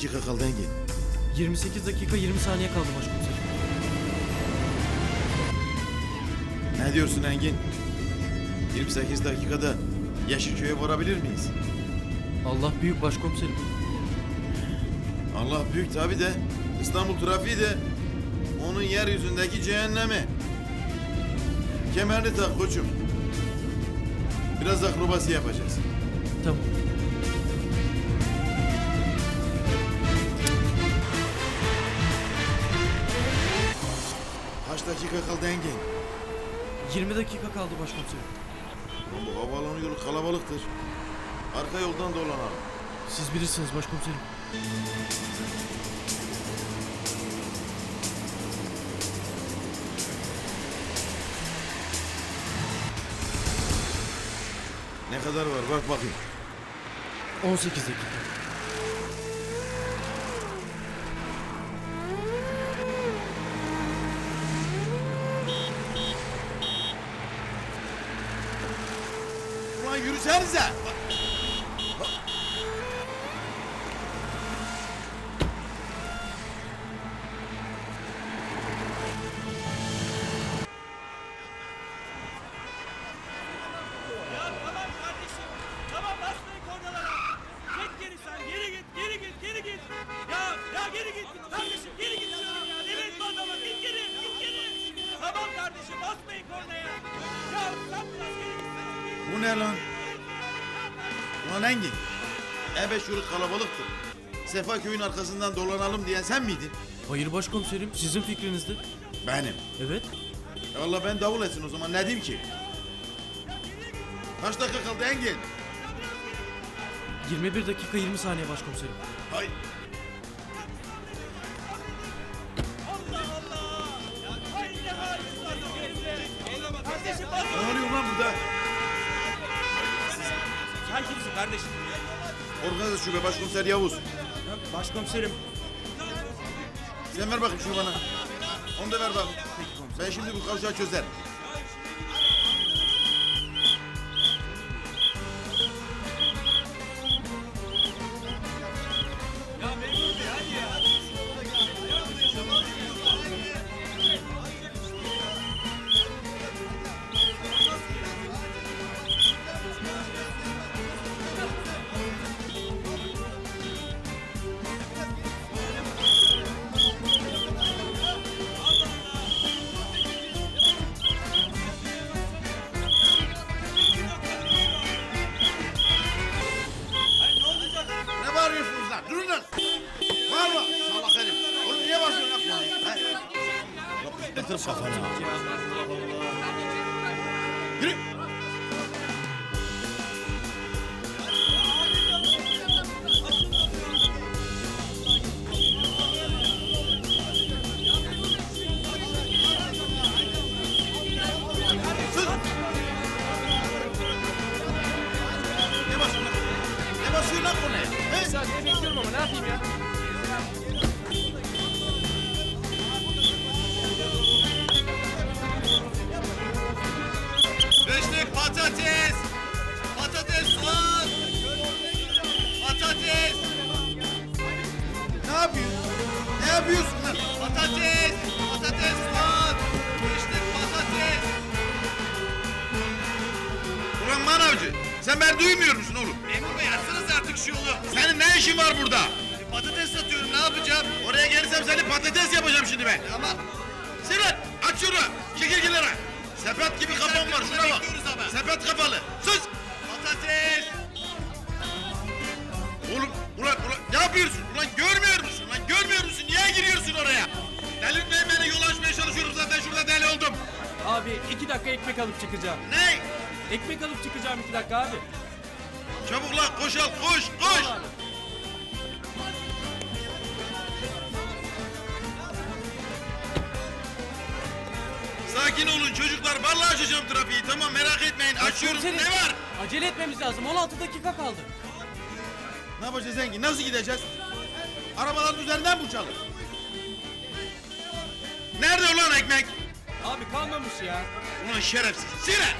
dakika kaldı Engin? 28 dakika 20 saniye kaldı başkomiserim. Ne diyorsun Engin? 28 dakikada Yeşilköy'e varabilir miyiz? Allah büyük başkomiserim. Allah büyük tabi de İstanbul trafiği de onun yeryüzündeki cehennemi. Kemerini tak koçum. Biraz akrobasi yapacağız. Tamam. Dakika kaldı Engin? 20 dakika kaldı başkomiserim. Lan bu havaalanı yolu kalabalıktır. Arka yoldan dolanalım. Siz bilirsiniz başkomiserim. Ne kadar var bak bakayım. 18 dakika. Yürüsenize. Bu ne lan? Ulan Engin. E5 yolu kalabalıktır. Sefa köyün arkasından dolanalım diyen sen miydin? Hayır başkomiserim sizin fikrinizdi. Benim. Evet. E Valla ben davul etsin o zaman ne diyeyim ki? Kaç dakika kaldı Engin? 21 dakika 20 saniye başkomiserim. Hay. Allah Allah. Ne oluyor lan burada? Sen kimsin kardeşim? Organize şube başkomiser Yavuz. Başkomiserim. Sen ver bakayım şunu bana. Onu da ver bakayım. Ben şimdi bu kavşağı çözerim. Yatır kafanı. Yürü! Ne yapıyorsun lan? Patates. Patates soğan. Beşlik patates. Ulan manavcı sen beni duymuyor musun oğlum? Memur bey açsanız artık şu yolu. Senin ne işin var burada? E, Patates satıyorum ne yapacağım? Oraya gelirsem seni patates yapacağım şimdi ben. Ama Sinan aç şunu. Çekil kenara. Sepet gibi kafan var şuna bak. Abi 2 dakika ekmek alıp çıkacağım. Ne? Ekmek alıp çıkacağım 2 dakika abi. Çabuk lan koş al koş koş. Abi. Sakin olun çocuklar. Vallahi açacağım trafiği. Tamam merak etmeyin. Açıyorum. Ne var? Acele etmemiz lazım 16 dakika kaldı. Ne yapacağız Engin? Nasıl gideceğiz? Arabaların üzerinden mi uçalım? Nerede ulan ekmek? Abi kalmamış ya. Ulan şerefsiz. Sinan!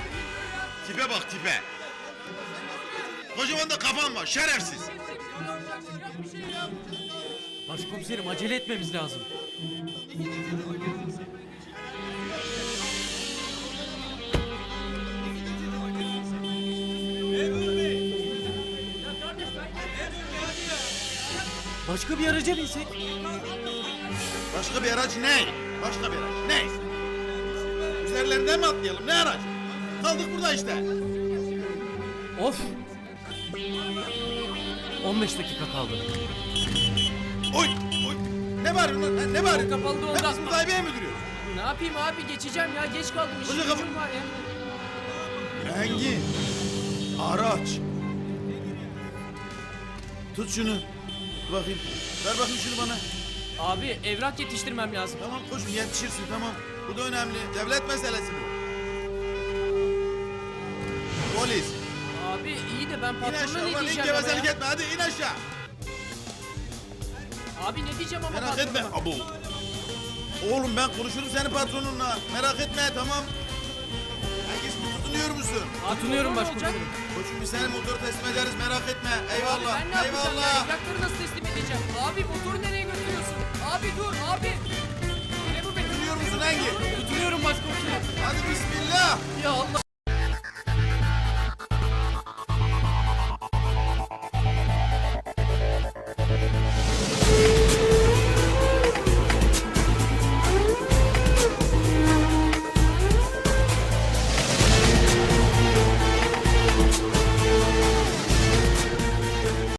Tipe bak tipe. Kocaman da kafan var şerefsiz. Başkomiserim acele etmemiz lazım. Başka bir araca binsek? Başka bir araç ne? Başka bir araç ne? Üzerlerinden mi atlayalım? Ne araç? Kaldık burada işte. Of! 15 dakika kaldı. Oy, oy. Ne bağırıyorsun lan? Ha, Ne bağırıyorsun? Kapalı da ondan. bizim Tayyip'e mi duruyor? Ne yapayım abi geçeceğim ya geç kaldım işim Hoca kapı- gücüm var ya. Engin. Araç. Tut şunu. Bakayım. Ver bakayım şunu bana. Abi evrak yetiştirmem lazım. Tamam koşun yetişirsin tamam. Bu da önemli. Devlet meselesi bu. Polis. Abi iyi de ben İn patrona aşağı. ne Ulan in diyeceğim gevezelik ya? etme. Hadi in aşağı. Abi ne diyeceğim ama Merak patrona? etme. Abu. Oğlum ben konuşurum senin patronunla. Merak etme tamam. Herkes tutunuyor musun? Abi Tutunuyorum motor ne başkomiserim. Koçum biz senin motoru teslim ederiz merak etme. Abi Eyvallah. ben ne yapacağım ya? Eyvallah. Evrakları nasıl teslim edeceğim? Abi motoru nereye götürüyorsun? Abi dur abi. Engin? Tutunuyorum başkomiserim. Hadi bismillah. Ya Allah.